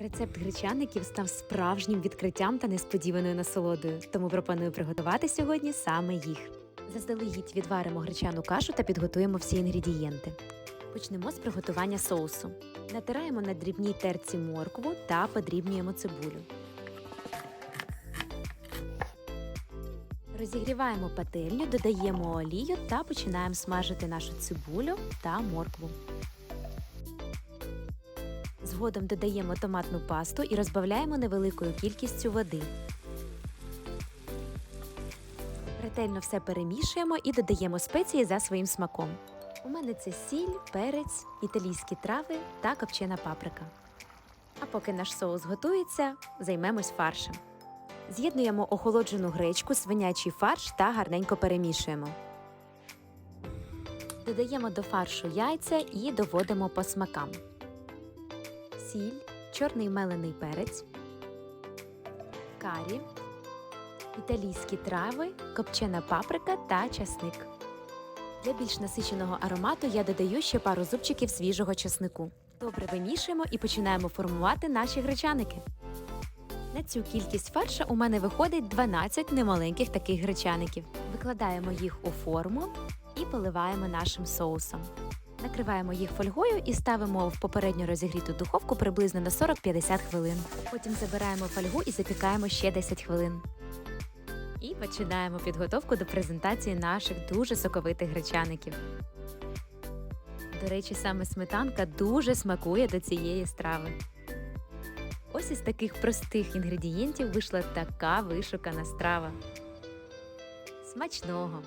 Рецепт гречаників став справжнім відкриттям та несподіваною насолодою, тому пропоную приготувати сьогодні саме їх. Заздалегідь відваримо гречану кашу та підготуємо всі інгредієнти. Почнемо з приготування соусу. Натираємо на дрібній терці моркву та подрібнюємо цибулю. Розігріваємо пательню, додаємо олію та починаємо смажити нашу цибулю та моркву. Згодом додаємо томатну пасту і розбавляємо невеликою кількістю води. Ретельно все перемішуємо і додаємо спеції за своїм смаком. У мене це сіль, перець, італійські трави та копчена паприка. А поки наш соус готується, займемось фаршем. З'єднуємо охолоджену гречку, свинячий фарш та гарненько перемішуємо. Додаємо до фаршу яйця і доводимо по смакам сіль, чорний мелений перець, карі, італійські трави, копчена паприка та часник. Для більш насиченого аромату я додаю ще пару зубчиків свіжого часнику. Добре вимішуємо і починаємо формувати наші гречаники. На цю кількість фарша у мене виходить 12 немаленьких таких гречаників. Викладаємо їх у форму і поливаємо нашим соусом. Накриваємо їх фольгою і ставимо в попередньо розігріту духовку приблизно на 40-50 хвилин. Потім забираємо фольгу і запікаємо ще 10 хвилин. І починаємо підготовку до презентації наших дуже соковитих гречаників. До речі, саме сметанка дуже смакує до цієї страви. Ось із таких простих інгредієнтів вийшла така вишукана страва. Смачного!